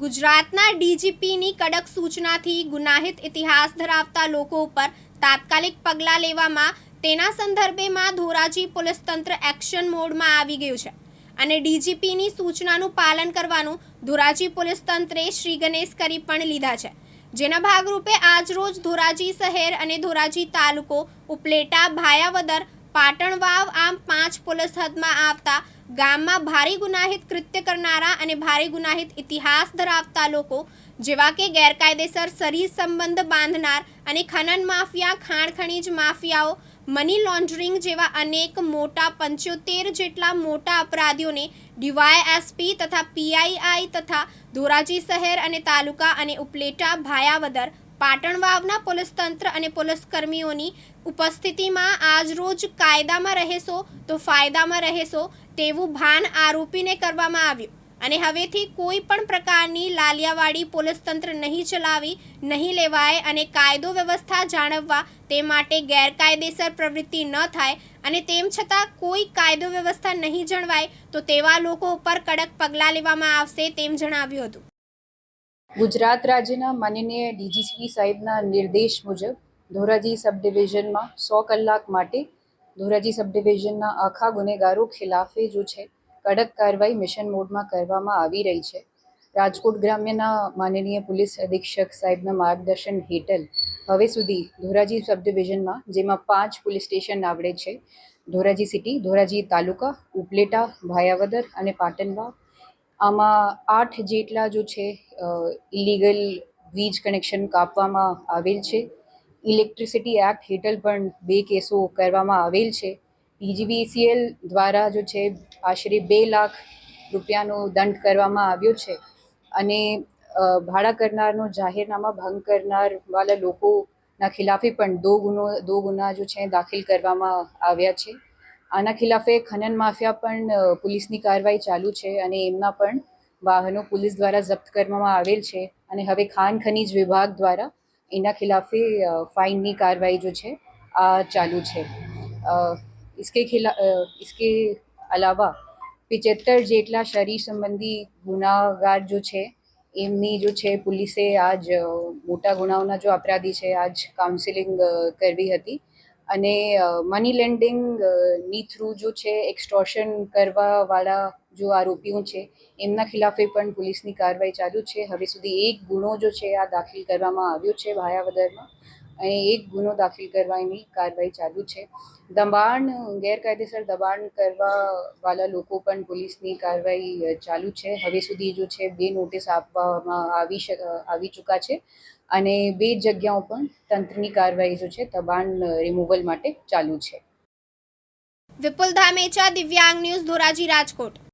ગુજરાતના ડીજીપીની કડક સૂચનાથી ગુનાહિત ઇતિહાસ ધરાવતા લોકો ઉપર તાત્કાલિક પગલાં લેવામાં તેના સંદર્ભેમાં ધોરાજી પોલીસ તંત્ર એક્શન મોડમાં આવી ગયું છે અને ડીજીપીની સૂચનાનું પાલન કરવાનું ધોરાજી પોલીસ તંત્રે શ્રી ગણેશ કરી પણ લીધા છે. જેના ભાગરૂપે આજરોજ ધોરાજી શહેર અને ધોરાજી તાલુકો ઉપલેટા, ભાયાવદર, પાટણ વાવ આમ પાંચ પોલીસ હદમાં આવતા ગામમાં ભારે ગુનાહિત કૃત્ય કરનારા અને ભારે ગુનાહિત ઇતિહાસ ધરાવતા લોકો જેવા કે ગેરકાયદેસર શરીર સંબંધ બાંધનાર અને ખનન માફિયા, ખાણ ખનીજ માફિયાઓ, મની લોન્ડરિંગ જેવા અનેક મોટા પંચોતેર જેટલા મોટા અપરાધીઓને ડીવાયએસપી તથા પીઆઈઆઈ તથા ધોરાજી શહેર અને તાલુકા અને ઉપલેટા, ભાયાવદર પાટણ વાવના પોલીસ તંત્ર અને પોલીસ કર્મીઓની ઉપસ્થિતિમાં આજરોજ કાયદામાં રહેશો તો ફાયદામાં રહેશો તેવું ભાન આરોપીને કરવામાં આવ્યું. અને હવેથી કોઈ પણ પ્રકારની લાલિયાવાડી પોલીસ તંત્ર નહીં ચલાવી, નહીં લેવાય અને કાયદો વ્યવસ્થા જાળવવા તે માટે ગેરકાયદેસર પ્રવૃત્તિ ન થાય અને તેમ છતાં કોઈ કાયદો વ્યવસ્થા નહીં જળવાય, તો તેવા લોકો ઉપર કડક પગલાં લેવામાં આવશે તેમ જણાવ્યું હતું. ગુજરાત રાજ્યના માનનીય ડીજીસી સાહેબના નિર્દેશ મુજબ ધોરાજી સબ ડિવિઝનમાં સો કલાક માટે ધોરાજી સબડિવિઝનના આખા ગુનેગારો ખિલાફે જો છે, કડક કાર્યવાહી મિશન મોડમાં કરવામાં આવી રહી છે. રાજકોટ ગ્રામ્યના માનનીય પોલીસ અધિક્ષક સાહેબના માર્ગદર્શન હેઠળ હવે સુધી ધોરાજી સબડિવિઝનમાં, જેમાં પાંચ પોલીસ સ્ટેશન આવડે છે, ધોરાજી સિટી, ધોરાજી તાલુકા, ઉપલેટા, ભાયાવદર અને પાટણવા આમાં આઠ જેટલા જો છે ઇલીગલ વીજ કનેક્શન કાપવામાં આવેલ છે. ઇલેક્ટ્રિસિટી એક્ટ હેઠળ પણ બે કેસો કરવામાં આવેલ છે. ડીજીવીસીએલ દ્વારા જો છે, આશરે બે લાખ રૂપિયાનો દંડ કરવામાં આવ્યો છે અને ભાડા કરનારનો જાહેરનામા ભંગ કરનાર વાળા લોકોના ખિલાફે પણ દો ગુનો, દો ગુના જો છે, દાખલ કરવામાં આવ્યા છે. આના ખિલાફે ખનન માફિયા પણ પોલીસની કાર્યવાહી ચાલુ છે અને એમના પણ વાહનો પોલીસ દ્વારા જપ્ત કરવામાં આવેલ છે અને હવે ખાન ખનીજ વિભાગ દ્વારા એના ખિલાફે અ, ફાઇનની કાર્યવાહી જો છે આ ચાલુ છે અ, इसके खिला अ, इसके अलावा પિચોતેર જેટલા શરીર સંબંધી ગુનાગાર જો છે એમની જો છે પોલીસે આજ અ, મોટા ગુનાઓના જો અપરાધી છે આજ કાઉન્સિલિંગ અ, કરવી હતી અને મની લેન્ડિંગની થ્રુ જો છે એક્સટોર્શન કરવાવાળા જો આરોપીઓ છે, એમના ખિલાફે પણ પોલીસની કાર્યવાહી ચાલુ છે. હવે સુધી એક ગુનો જો છે, આ દાખલ કરવામાં આવ્યો છે, ભાયાવદરમાં. અને એક ગુનો દાખલ કરવાની કાર્યવાહી ચાલુ છે. દબાણ, ગેરકાયદેસર દબાણ કરવાવાળા લોકો પણ પોલીસની કાર્યવાહી ચાલુ છે. હવે સુધી જો છે બે નોટિસ આપવામાં આવી આવી ચૂક્યા છે અને બે જગ્યાઓ પણ તંત્રની કાર્યવાહી જો છે દબાણ રિમૂવલ માટે ચાલુ છે. વિપુલ ધામેચા, દિવ્યાંગ ન્યૂઝ ધોરાજી રાજકોટ.